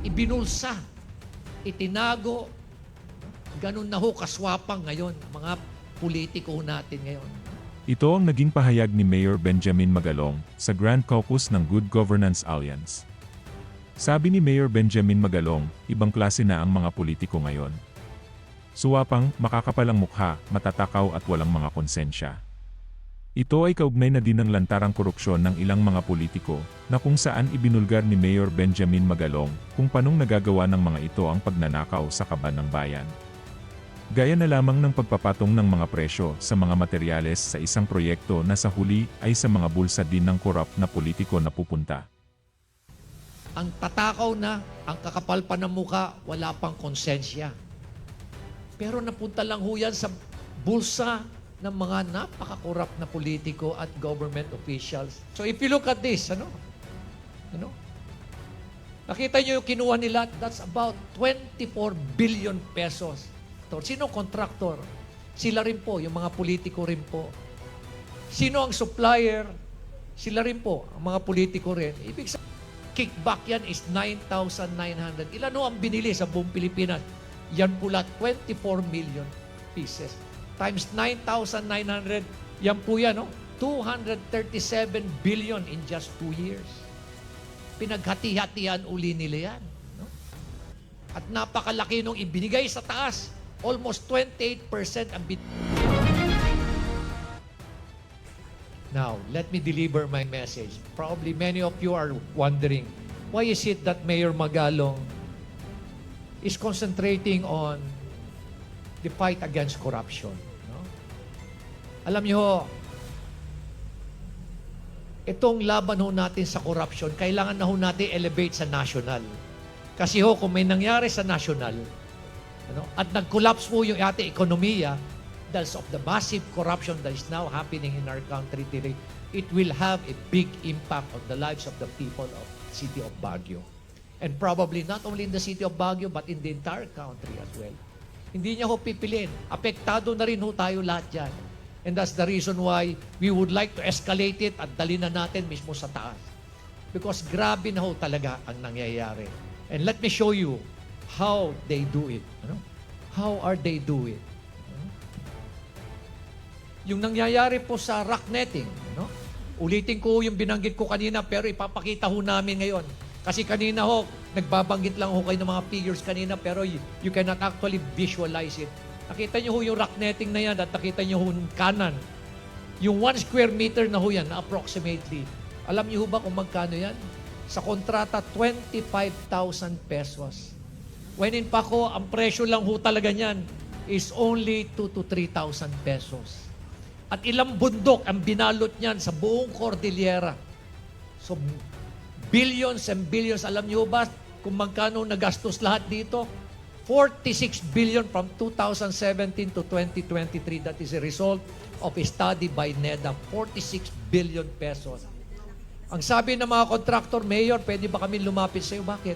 ibinulsa, itinago, ganun na ho kaswapang ngayon, mga politiko natin ngayon. Ito ang naging pahayag ni Mayor Benjamin Magalong sa Grand Caucus ng Good Governance Alliance. Sabi ni Mayor Benjamin Magalong, ibang klase na ang mga politiko ngayon. Suwapang, makakapalang mukha, matatakaw at walang mga konsensya. Ito ay kaugnay na din ng lantarang korupsyon ng ilang mga politiko na kung saan ibinulgar ni Mayor Benjamin Magalong kung panong nagagawa ng mga ito ang pagnanakaw sa kaban ng bayan. Gaya na lamang ng pagpapatong ng mga presyo sa mga materyales sa isang proyekto na sa huli ay sa mga bulsa din ng korap na politiko na pupunta. Ang tatakaw na, ang kakapal pa ng muka, wala pang konsensya. Pero napunta lang ho yan sa bulsa ng mga napakakorap na politiko at government officials. So if you look at this, ano? Ano? Nakita niyo yung kinuha nila, that's about 24 billion pesos. Sino contractor? Sila rin po, yung mga politiko rin po. Sino ang supplier? Sila rin po, ang mga politiko rin. Ibig sabihin, kickback yan is 9,900. Ilan ho ang binili sa buong Pilipinas? Yan pula 24 million pieces. Times 9,900, yan po yan, no? 237 billion in just two years. Pinaghati-hatian uli nila yan. No? At napakalaki nung ibinigay sa taas. Almost 28% ang bit. Now, let me deliver my message. Probably many of you are wondering, why is it that Mayor Magalong is concentrating on the fight against corruption? Alam niyo, ho, itong laban ho natin sa corruption, kailangan na ho natin elevate sa national. Kasi ho, kung may nangyari sa national, ano, at nag-collapse po yung ating ekonomiya, dahil of the massive corruption that is now happening in our country today, it will have a big impact on the lives of the people of city of Baguio. And probably not only in the city of Baguio, but in the entire country as well. Hindi niya ho pipilin. Apektado na rin ho tayo lahat yan. And that's the reason why we would like to escalate it at dali na natin mismo sa taas. Because grabe na ho talaga ang nangyayari. And let me show you how they do it. Ano? How are they do it? Yung nangyayari po sa rock netting, no? Ulitin ko yung binanggit ko kanina pero ipapakita ho namin ngayon. Kasi kanina ho, nagbabanggit lang ho kayo ng mga figures kanina pero you, you cannot actually visualize it. Nakita niyo ho yung rock netting na yan at nakita niyo ho kanan. Yung 1 square meter na ho yan, na approximately. Alam niyo ho ba kung magkano yan? Sa kontrata, 25,000 pesos. When in pa ko, ang presyo lang ho talaga niyan is only 2 to 3,000 pesos. At ilang bundok ang binalot niyan sa buong Cordillera. So, billions and billions. Alam niyo ba kung magkano nagastos lahat dito? 46 billion from 2017 to 2023. That is a result of a study by NEDA. 46 billion pesos. Ang sabi ng mga contractor, Mayor, pwede ba kami lumapit sa iyo? Bakit?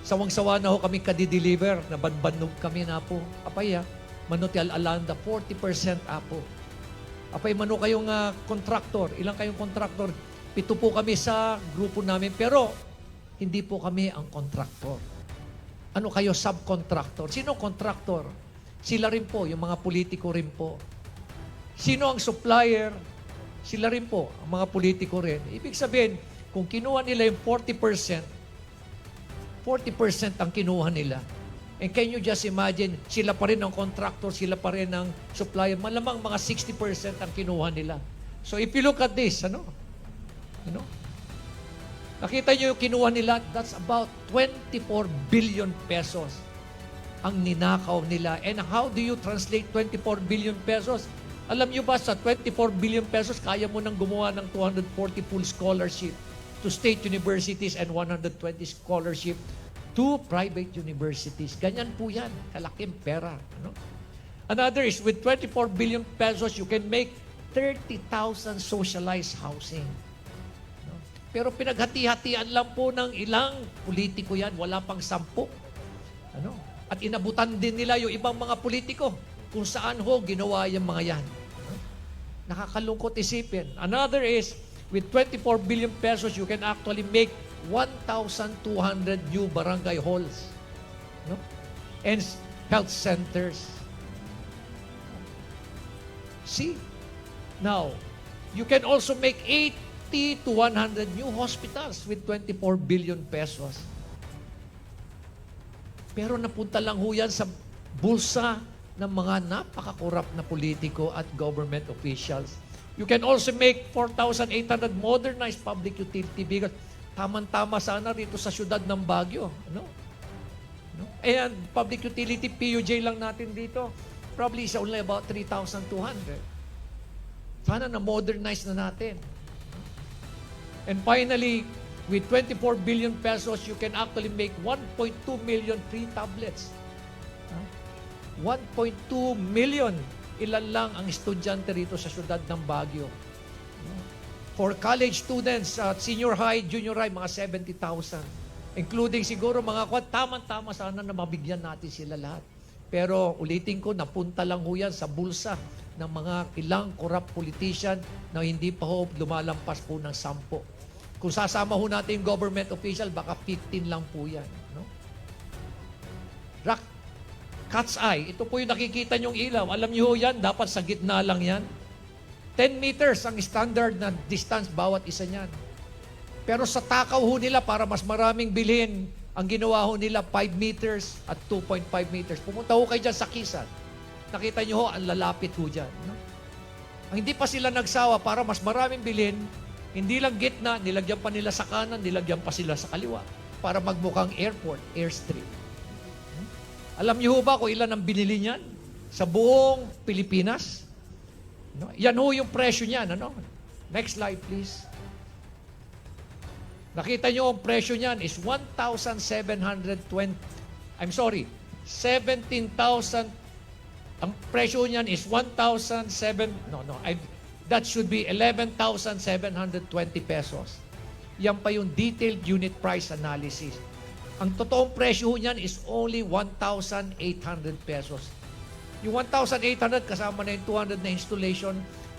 Sawang-sawa na ho kami kadideliver, nabanbanog kami na po. Apaya, manuti alanda, 40% apo. Apay mano kayong ah, contractor, ilang kayong contractor? Pito po kami sa grupo namin, pero hindi po kami ang contractor. Ano kayo, subcontractor? Sino contractor? Sila rin po, yung mga politiko rin po. Sino ang supplier? Sila rin po, ang mga politiko rin. Ibig sabihin, kung kinuha nila yung 40%, 40% ang kinuha nila. And can you just imagine, sila pa rin ang contractor, sila pa rin ang supplier. Malamang mga 60% ang kinuha nila. So if you look at this, ano? Ano? Nakita niyo yung kinuha nila, that's about 24 billion pesos ang ninakaw nila. And how do you translate 24 billion pesos? Alam niyo ba sa 24 billion pesos, kaya mo nang gumawa ng 240 full scholarship to state universities and 120 scholarship to private universities. Ganyan po yan. Kalaking pera. Ano? Another is with 24 billion pesos, you can make 30,000 socialized housing. Pero pinaghati-hatian lang po ng ilang politiko yan. Wala pang sampu. Ano? At inabutan din nila yung ibang mga politiko kung saan ho ginawa yung mga yan. Ano? Nakakalungkot isipin. Another is, with 24 billion pesos, you can actually make 1,200 new barangay halls no? and health centers. See? Now, you can also make 80 to 100 new hospitals with 24 billion pesos. Pero napunta lang ho yan sa bulsa ng mga napakakurap na politiko at government officials. You can also make 4,800 modernized public utility vehicles. Tama-tama sana rito sa syudad ng Baguio. Ano? No? And public utility PUJ lang natin dito, probably is only about 3,200. Sana na-modernize na natin. And finally, with 24 billion pesos, you can actually make 1.2 million free tablets. Huh? 1.2 million. Ilan lang ang estudyante rito sa syudad ng Baguio. For college students, at senior high, junior high, mga 70,000. Including siguro mga kwat, tama-tama sana na mabigyan natin sila lahat. Pero ulitin ko, napunta lang ho yan sa bulsa ng mga ilang corrupt politician na hindi pa ho lumalampas po ng sampo. Kung sasama ho natin yung government official, baka 15 lang po yan. No? Rock, cat's eye, ito po yung nakikita nyong ilaw. Alam niyo ho yan, dapat sa gitna lang yan. 10 meters ang standard na distance bawat isa niyan. Pero sa takaw ho nila, para mas maraming bilhin, ang ginawa ho nila 5 meters at 2.5 meters. Pumunta ho kayo dyan sa Kisan. Nakita niyo ho, ang lalapit ho dyan. No? Ang hindi pa sila nagsawa para mas maraming bilhin, hindi lang gitna, nilagyan pa nila sa kanan, nilagyan pa sila sa kaliwa para magmukhang airport, airstrip. Alam niyo ho ba kung ilan ang binili niyan sa buong Pilipinas? No? Yan ho yung presyo niyan. Ano? Next slide, please. Nakita nyo ang presyo niyan is 1,720. I'm sorry, 17,000. Ang presyo niyan is 1,007. No, no. I, that should be 11,720 pesos. Yan pa yung detailed unit price analysis. Ang totoong presyo niyan is only 1,800 pesos. Yung 1,800 kasama na yung 200 na installation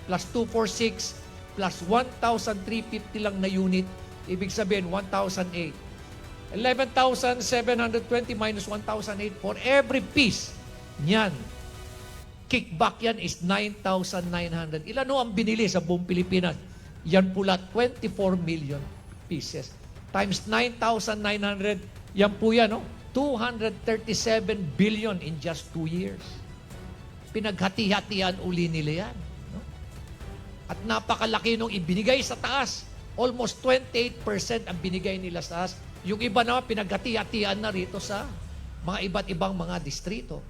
plus 246 plus 1,350 lang na unit. Ibig sabihin, 1,008. 11,720 minus 1,008 for every piece niyan. Kickback yan is 9,900. Ilan ho ang binili sa buong Pilipinas? Yan pula 24 million pieces. Times 9,900, yan po yan, no? 237 billion in just two years. Pinaghati-hatian uli nila yan. No? At napakalaki nung ibinigay sa taas. Almost 28% ang binigay nila sa taas. Yung iba naman pinaghati-hatian na rito sa mga iba't ibang mga distrito.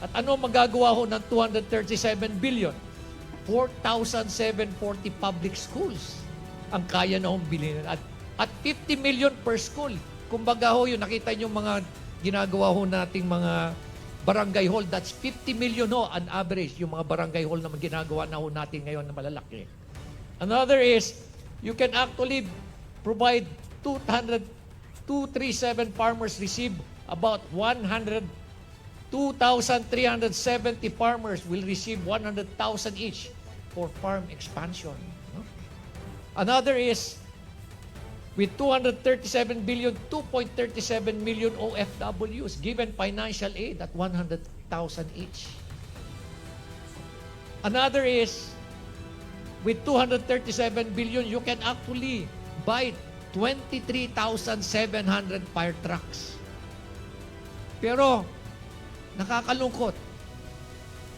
At ano magagawa ho ng 237 billion? 4,740 public schools ang kaya na hong bilhin. At, at 50 million per school. Kumbaga ho, yun, nakita nyo mga ginagawa ho nating mga barangay hall. That's 50 million ho on average, yung mga barangay hall na ginagawa na ho natin ngayon na malalaki. Another is, you can actually provide 200, 237 farmers receive about 100, 2,370 farmers will receive 100,000 each for farm expansion. no? Another is, with 237 billion, 2.37 million OFWs given financial aid at 100,000 each. Another is, with 237 billion, you can actually buy 23,700 fire trucks. Pero, nakakalungkot,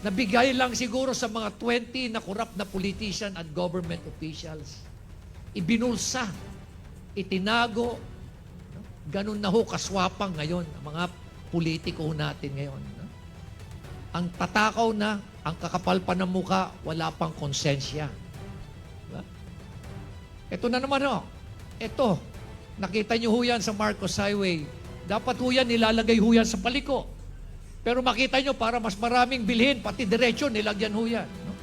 nabigay lang siguro sa mga 20 na corrupt na politician at government officials. Ibinulsa, itinago, no? ganun na ho kaswapang ngayon ang mga politiko natin ngayon. no? Ang tatakaw na, ang kakapal pa ng muka, wala pang konsensya. Diba? Ito na naman ho. Ito, nakita nyo ho yan sa Marcos Highway. Dapat ho yan, nilalagay ho yan sa paliko. Pero makita nyo, para mas maraming bilhin, pati diretsyo, nilagyan ho yan. no?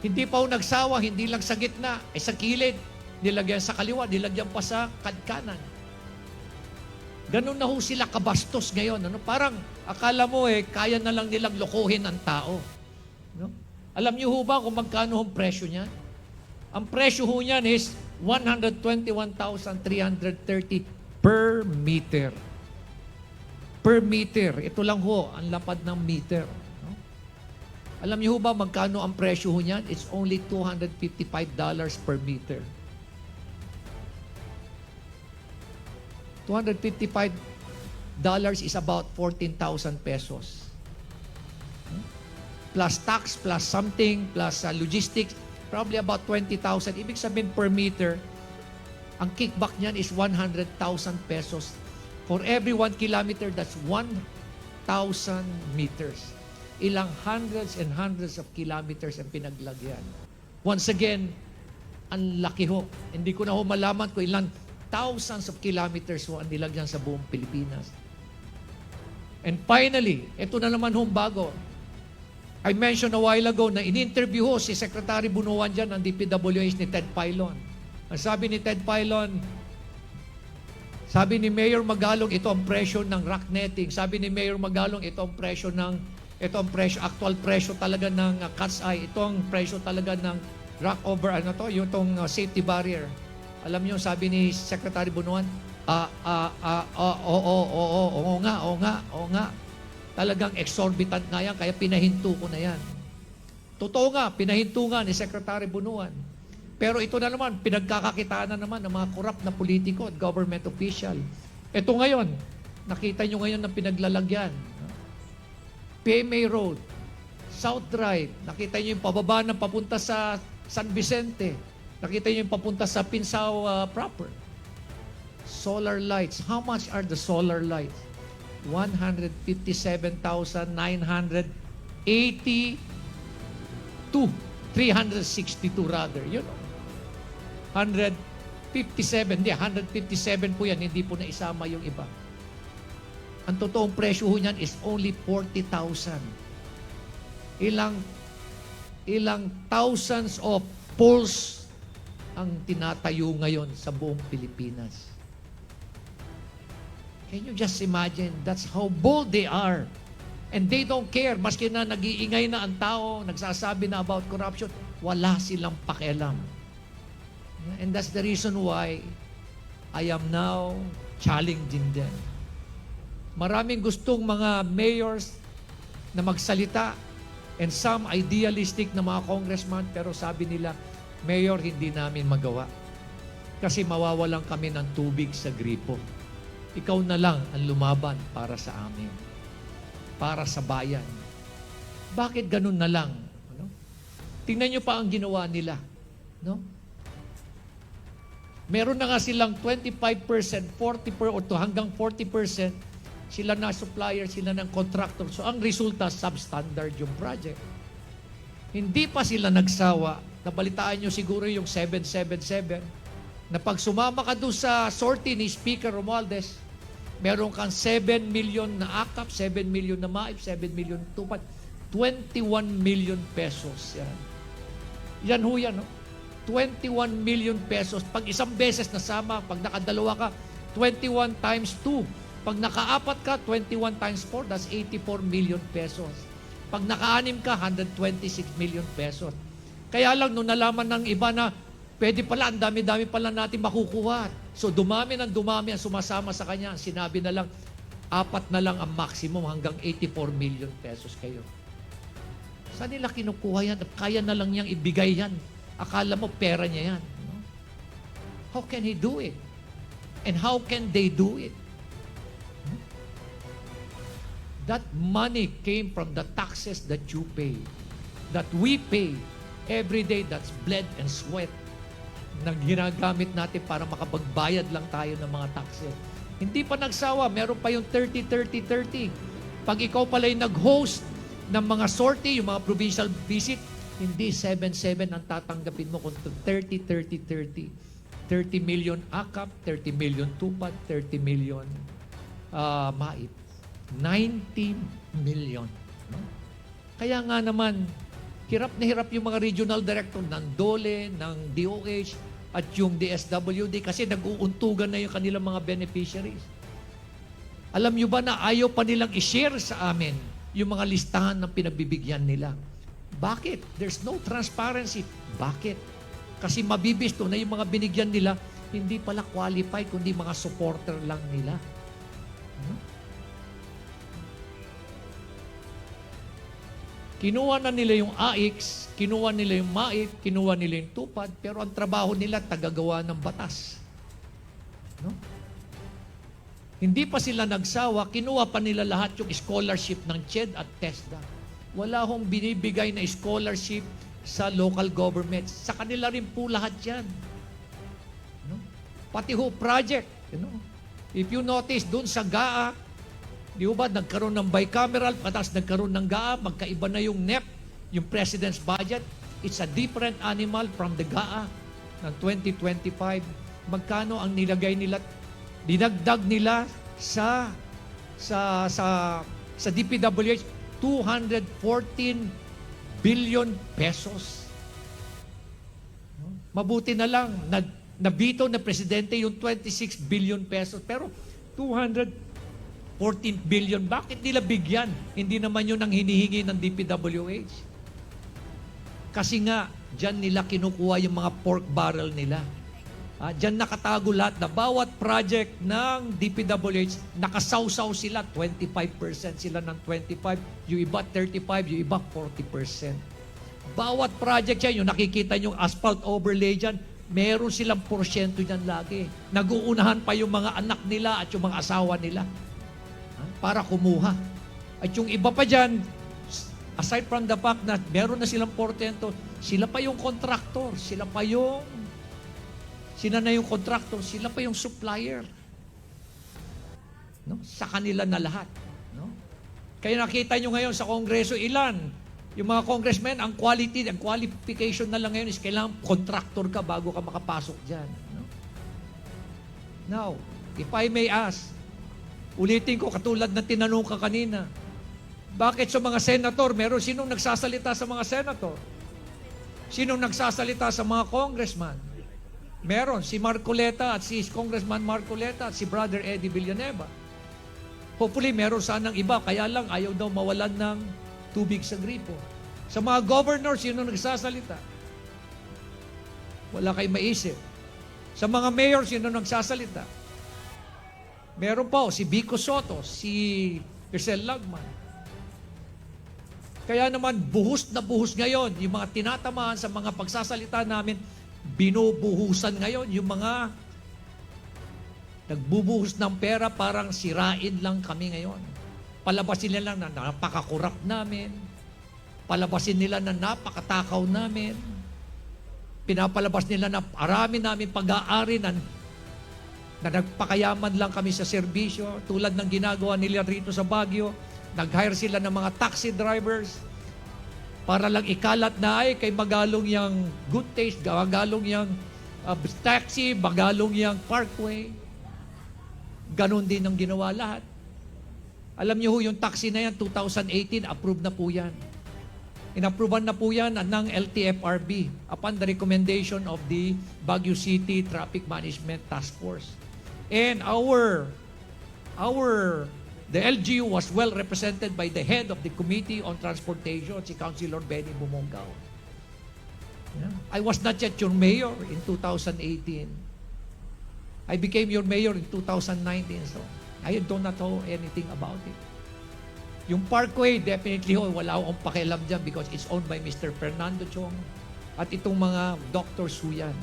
Hindi pa ho nagsawa, hindi lang sa gitna, eh sa kilid, nilagyan sa kaliwa, nilagyan pa sa kadkanan. Ganun na ho sila kabastos ngayon. Ano? Parang akala mo eh, kaya na lang nilang lokohin ang tao. No? Alam niyo ho ba kung magkano ang presyo niyan? Ang presyo ho niyan is 121,330 per meter. Per meter. Ito lang ho, ang lapad ng meter. No? Alam niyo ho ba magkano ang presyo ho niyan? It's only $255 per meter. $255 is about 14,000 pesos. Plus tax, plus something, plus uh, logistics, probably about 20,000. Ibig sabihin per meter, ang kickback niyan is 100,000 pesos. For every 1 kilometer, that's 1,000 meters. Ilang hundreds and hundreds of kilometers ang pinaglagyan. Once again, ang laki ho. Hindi ko na ho malaman kung ilang thousands of kilometers ho ang nilagyan sa buong Pilipinas. And finally, ito na naman hong bago. I mentioned a while ago na in-interview ho si Secretary Bunuan dyan ng DPWH ni Ted Pilon. Ang sabi ni Ted Pilon, sabi ni Mayor Magalong, ito ang presyo ng rock netting. Sabi ni Mayor Magalong, ito ang presyo ng ito ang presyo, actual presyo talaga ng uh, cat's eye. Ito ang presyo talaga ng rock over, ano to, yung tong uh, safety barrier. Alam niyo, sabi ni Secretary Bunuan, ah, ah, ah, oo, oo, oo, oo, nga, oo nga, oo nga. Talagang exorbitant nga yan, kaya pinahinto ko na yan. Totoo nga, pinahinto nga ni Secretary Bunuan. Pero ito na naman, pinagkakakitaan na naman ng mga korap na politiko at government official. Ito ngayon, nakita nyo ngayon ng pinaglalagyan. PMA Road, South Drive, nakita nyo yung pababa ng papunta sa San Vicente, nakita nyo yung papunta sa Pinsao uh, proper. Solar lights, how much are the solar lights? 157,982 362 rather, yun. 157, hindi, 157 po yan, hindi po na isama yung iba. Ang totoong presyo ho niyan is only 40,000. Ilang ilang thousands of poles ang tinatayo ngayon sa buong Pilipinas. Can you just imagine? That's how bold they are. And they don't care. Maski na nag-iingay na ang tao, nagsasabi na about corruption, wala silang pakialam. And that's the reason why I am now challenging them. Maraming gustong mga mayors na magsalita and some idealistic na mga congressman pero sabi nila, Mayor, hindi namin magawa. Kasi mawawalan kami ng tubig sa gripo. Ikaw na lang ang lumaban para sa amin. Para sa bayan. Bakit ganun na lang? Ano? Tingnan nyo pa ang ginawa nila. No? Meron na nga silang 25%, 40% or to hanggang 40% sila na supplier, sila ng contractor. So ang resulta, substandard yung project. Hindi pa sila nagsawa. Nabalitaan nyo siguro yung 777 na pag sumama ka doon sa sortie ni Speaker Romualdez, meron kang 7 million na akap, 7 million na maip, 7 million tupad, 21 million pesos. Yan. Yan ho yan. No? 21 million pesos. Pag isang beses nasama, pag nakadalawa ka, 21 times 2. Pag nakaapat ka, 21 times 4, that's 84 million pesos. Pag nakaanim ka, 126 million pesos. Kaya lang, nung nalaman ng iba na pwede pala, ang dami-dami pala natin makukuha. So dumami ng dumami ang sumasama sa kanya. Sinabi na lang, apat na lang ang maximum hanggang 84 million pesos kayo. Saan nila kinukuha yan? Kaya na lang niyang ibigay yan. Akala mo pera niya yan. How can he do it? And how can they do it? That money came from the taxes that you pay, that we pay every day. That's blood and sweat na ginagamit natin para makapagbayad lang tayo ng mga taxes. Hindi pa nagsawa, meron pa yung 30-30-30. Pag ikaw pala'y nag-host ng mga sortie, yung mga provincial visit, hindi 7-7 ang tatanggapin mo kung 30-30-30. 30 million akap, 30 million tupad, 30 million uh, maip. 90 million. No? Kaya nga naman, hirap na hirap yung mga regional director ng DOLE, ng DOH, at yung DSWD kasi nag-uuntugan na yung kanilang mga beneficiaries. Alam nyo ba na ayaw pa nilang i-share sa amin yung mga listahan ng pinagbibigyan nila? Bakit? There's no transparency. Bakit? Kasi mabibisto na yung mga binigyan nila, hindi pala qualified, kundi mga supporter lang nila. Ano? Kinuha na nila yung AX, kinuha nila yung MAIP, kinuha nila yung TUPAD, pero ang trabaho nila tagagawa ng batas. No? Hindi pa sila nagsawa, kinuha pa nila lahat yung scholarship ng CHED at TESDA. Wala hong binibigay na scholarship sa local governments. Sa kanila rin po lahat yan. No? Pati ho project. You know? If you notice, dun sa GAA, di ba, nagkaroon ng bicameral, patas nagkaroon ng GAA, magkaiba na yung NEP, yung President's budget. It's a different animal from the GAA ng 2025. Magkano ang nilagay nila, dinagdag nila sa sa sa sa DPWH 214 billion pesos. Mabuti na lang nabito na presidente yung 26 billion pesos pero 214 billion bakit nila bigyan? Hindi naman yun ang hinihingi ng DPWH. Kasi nga diyan nila kinukuha yung mga pork barrel nila. Ah, diyan nakatago lahat na bawat project ng DPWH, nakasawsaw sila, 25% sila ng 25, yung iba 35, yung iba 40%. Bawat project yan, yung nakikita yung asphalt overlay dyan, meron silang porsyento dyan lagi. Naguunahan pa yung mga anak nila at yung mga asawa nila ah, para kumuha. At yung iba pa dyan, aside from the fact na meron na silang porsyento, sila pa yung contractor, sila pa yung sila na yung contractor, sila pa yung supplier. No? Sa kanila na lahat. No? Kaya nakita nyo ngayon sa Kongreso, ilan? Yung mga congressmen, ang quality, ang qualification na lang ngayon is kailangan contractor ka bago ka makapasok dyan. No? Now, if I may ask, ulitin ko katulad na tinanong ka kanina, bakit sa mga senator, meron sinong nagsasalita sa mga senator? Sinong nagsasalita sa mga congressman? Meron, si Marcoleta at si Congressman Marcoleta at si Brother Eddie Villanueva. Hopefully, meron sanang iba, kaya lang ayaw daw mawalan ng tubig sa gripo. Sa mga governors, sino nagsasalita? Wala kayo maisip. Sa mga mayor, sino nagsasalita? Meron pa, oh, si Vico Soto, si Giselle Lagman. Kaya naman, buhos na buhos ngayon, yung mga tinatamaan sa mga pagsasalita namin, binubuhusan ngayon yung mga nagbubuhos ng pera parang sirain lang kami ngayon. Palabasin nila na napakakurap namin. Palabasin nila na napakatakaw namin. Pinapalabas nila na arami namin pag-aari na, na nagpakayaman lang kami sa serbisyo tulad ng ginagawa nila rito sa Baguio. Nag-hire sila ng mga taxi drivers para lang ikalat na ay kay magalong yang good taste, magalong yang uh, taxi, magalong yang parkway. Ganon din ang ginawa lahat. Alam niyo ho, yung taxi na yan, 2018, approved na po yan. Inapprovean na po yan ng LTFRB upon the recommendation of the Baguio City Traffic Management Task Force. And our, our The LGU was well represented by the head of the Committee on Transportation, si Councilor Benny Bumongao. Yeah. I was not yet your mayor in 2018. I became your mayor in 2019, so I do not know anything about it. Yung Parkway, definitely ho, wala akong pakialam dyan because it's owned by Mr. Fernando Chong at itong mga doctors ho yan.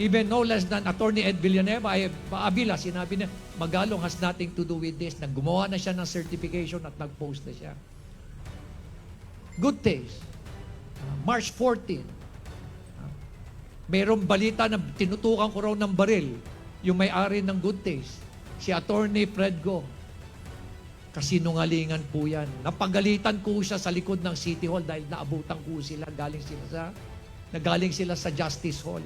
Even no less than Attorney Ed Villanueva, ay Abila, sinabi niya, Magalong has nothing to do with this. Naggumawa na siya ng certification at nag-post na siya. Good taste. Uh, March 14. Uh, mayroong balita na tinutukan ko raw ng baril yung may-ari ng Good Taste. Si Attorney Fred Go. Kasinungalingan po yan. Napagalitan ko siya sa likod ng City Hall dahil naabutan ko sila. Galing sila sa, nagaling sila sa Justice Hall.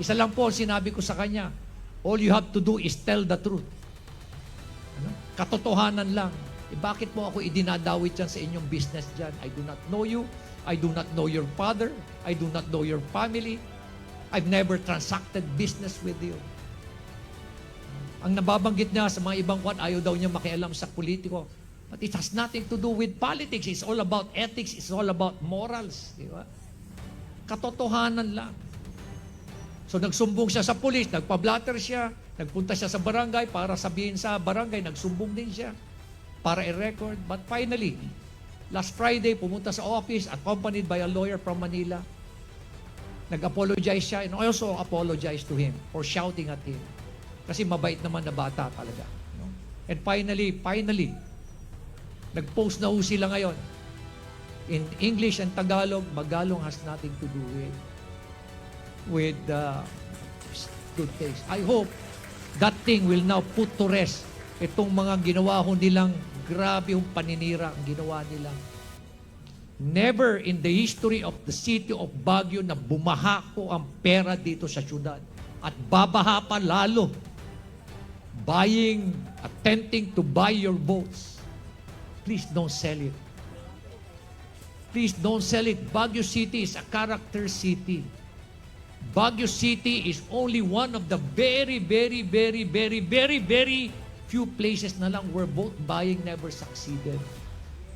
Isa lang po sinabi ko sa kanya, all you have to do is tell the truth. Ano? Katotohanan lang. Eh, bakit mo ako idinadawit dyan sa inyong business dyan? I do not know you. I do not know your father. I do not know your family. I've never transacted business with you. Ang nababanggit niya sa mga ibang kwan, ayaw daw niya makialam sa politiko. But it has nothing to do with politics. It's all about ethics. It's all about morals. Di ba? Katotohanan lang. So nagsumbong siya sa pulis, nagpa-blatter siya, nagpunta siya sa barangay para sabihin sa barangay, nagsumbong din siya para i-record. But finally, last Friday, pumunta sa office accompanied by a lawyer from Manila. Nag-apologize siya and I also apologize to him for shouting at him. Kasi mabait naman na bata talaga. No? And finally, finally, nag-post na ho sila ngayon. In English and Tagalog, Magalong has nothing to do with with uh, good taste. I hope that thing will now put to rest itong mga ginawa ho nilang grabe yung paninira ang ginawa nila. Never in the history of the city of Baguio na bumaha ko ang pera dito sa syudad. At babaha pa lalo. Buying, attempting to buy your votes. Please don't sell it. Please don't sell it. Baguio City is a character city. Baguio City is only one of the very, very, very, very, very, very few places na lang where vote buying never succeeded.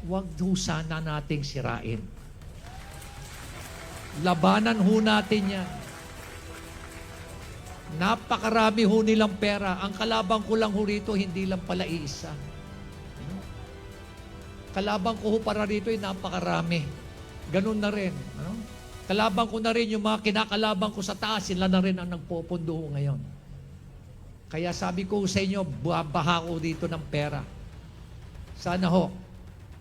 Huwag ho sana nating sirain. Labanan ho natin yan. Napakarami ho nilang pera. Ang kalabang ko lang ho rito, hindi lang pala iisa. Kalabang ko ho para rito ay napakarami. Ganun na rin. Ano? Kalabang ko na rin yung mga kinakalabang ko sa taas, sila na rin ang nagpopondo ho ngayon. Kaya sabi ko sa inyo, babaha ko dito ng pera. Sana ho,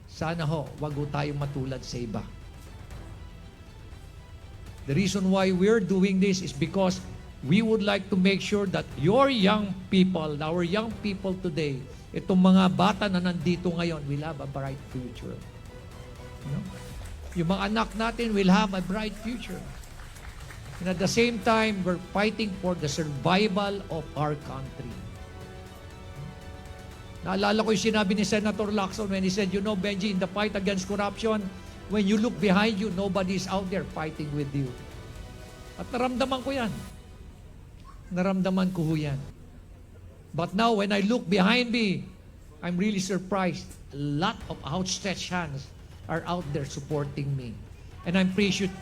sana ho, wag ho tayong matulad sa iba. The reason why we're doing this is because we would like to make sure that your young people, our young people today, itong mga bata na nandito ngayon, will have a bright future. You know? Yung mga anak natin will have a bright future. And at the same time, we're fighting for the survival of our country. Naalala ko yung sinabi ni Senator Lacson when he said, you know, Benji, in the fight against corruption, when you look behind you, nobody is out there fighting with you. At naramdaman ko yan. Naramdaman ko yan. But now, when I look behind me, I'm really surprised. A lot of outstretched hands are out there supporting me. And I'm appreciate.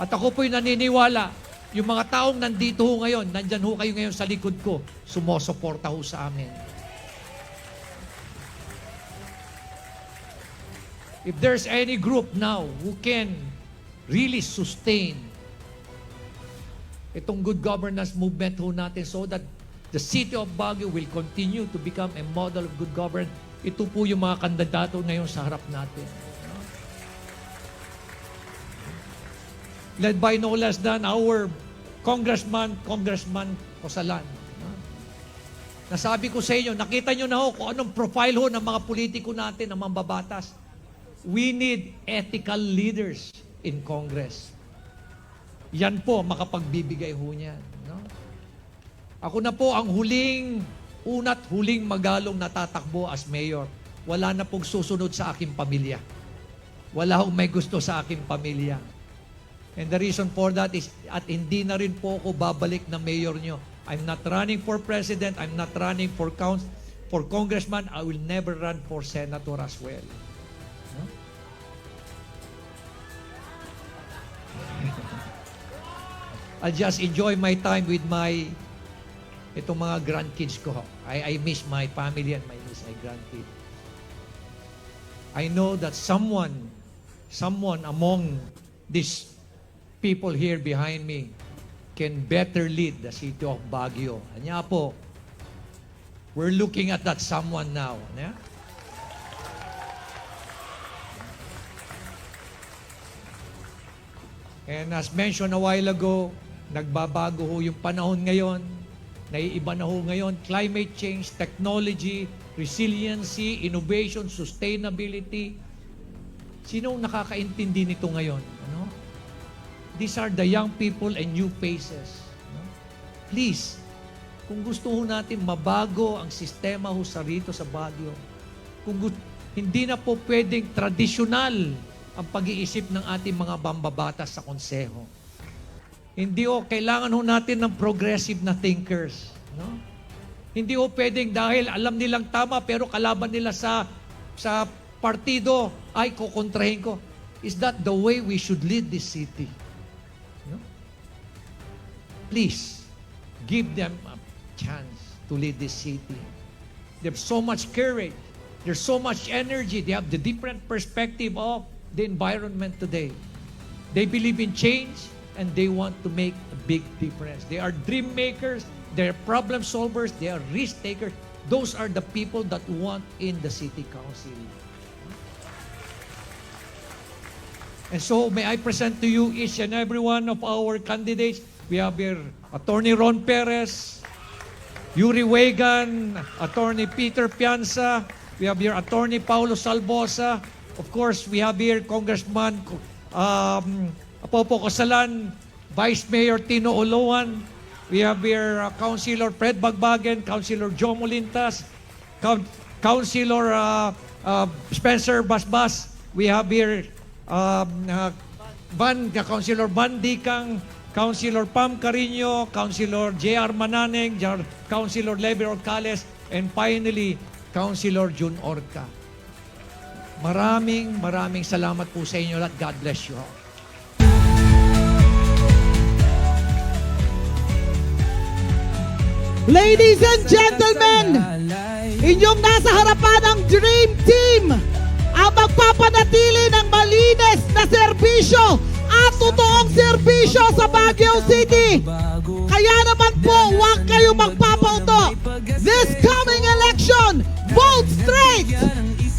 At ako po'y naniniwala, yung mga taong nandito ho ngayon, nandyan ho kayo ngayon sa likod ko, sumusuporta ho sa amin. If there's any group now who can really sustain itong good governance movement ho natin so that the city of Baguio will continue to become a model of good governance, ito po yung mga kandidato ngayon sa harap natin. Led by no less than our Congressman, Congressman Cosalan. no? Nasabi ko sa inyo, nakita nyo na ho kung anong profile ho ng mga politiko natin, ng mga babatas. We need ethical leaders in Congress. Yan po, makapagbibigay ho niyan. No? Ako na po ang huling, unat huling magalong natatakbo as mayor. Wala na pong susunod sa aking pamilya. Wala hong may gusto sa aking pamilya. And the reason for that is, at hindi na rin po ako babalik na mayor nyo. I'm not running for president. I'm not running for council, for congressman. I will never run for senator as well. No? I'll just enjoy my time with my itong mga grandkids ko. I, I miss my family and I miss my grandkids. I know that someone, someone among these people here behind me can better lead the city of Baguio. Anya po, we're looking at that someone now. Yeah? And as mentioned a while ago, nagbabago ho yung panahon ngayon. Naiiba na ho ngayon. Climate change, technology, resiliency, innovation, sustainability. Sino nakakaintindi nito ngayon? Ano? These are the young people and new faces. No? Please, kung gusto ho natin mabago ang sistema ho sa rito sa Baguio, kung hindi na po pwedeng tradisyonal ang pag-iisip ng ating mga bambabatas sa konseho. Hindi o kailangan ho natin ng progressive na thinkers, no? Hindi ho pwedeng dahil alam nilang tama pero kalaban nila sa sa partido ay kukontrahin ko. Is that the way we should lead this city? No? please give them a chance to lead this city. They have so much courage. There's so much energy. They have the different perspective of the environment today. They believe in change and they want to make a big difference. They are dream makers, they're problem solvers, they are risk takers. Those are the people that want in the city council. And so may I present to you each and every one of our candidates. We have here Attorney Ron Perez, Yuri Wagan, Attorney Peter Pianza, we have here Attorney Paulo Salvosa, of course, we have here Congressman um, Apopo Cosalan, Vice Mayor Tino Oloan, we have here uh, Councilor Fred Bagbagen, Councilor Joe Molintas, Coun- Councilor uh, uh, Spencer Basbas, we have here um, uh, Van, Councilor Van Dikang, Councilor Pam Carino, Councilor J.R. Mananeng, Councilor Levi Orcales, and finally, Councilor Jun Orca. Maraming maraming salamat po sa inyo at God bless you all. Ladies and gentlemen, inyong nasa harapan ang Dream Team ang magpapanatili ng malinis na serbisyo at totoong serbisyo sa Baguio City. Kaya naman po, huwag kayong magpapauto. This coming election, vote straight!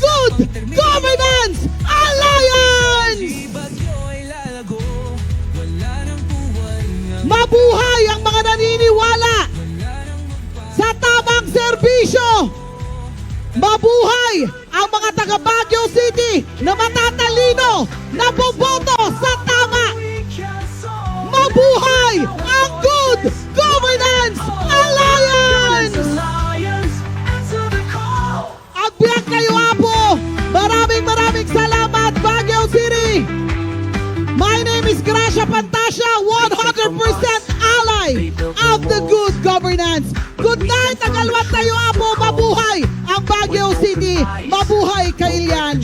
Good Governance Alliance! Mabuhay ang mga naniniwala tamang serbisyo. Mabuhay ang mga taga Baguio City na matatalino na boboto sa tama. Mabuhay ang Good Governance Alliance! Agbiyak kayo apo! Maraming maraming salamat Baguio City! My name is Gracia Pantasya, 100% ally of the good governance. Good night, Tagalwat tayo apo, mabuhay ang Baguio City, mabuhay Kailian.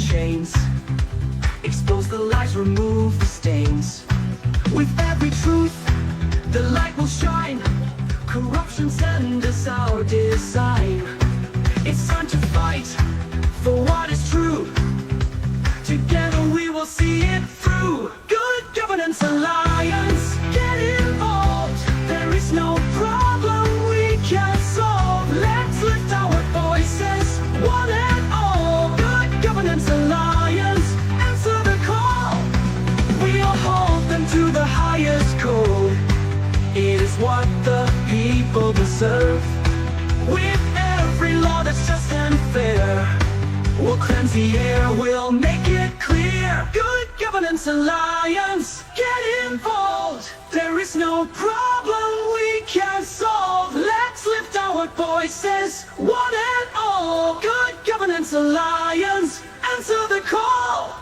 Expose the lies, remove the stains. With every truth, the light will shine. Corruption send us our design. It's time to fight for what is true. Together we will see it through. Good Governance Alliance, deserve. With every law that's just and fair. We'll cleanse the air, we'll make it clear. Good Governance Alliance, get involved. There is no problem we can solve. Let's lift our voices, one and all. Good Governance Alliance, answer the call.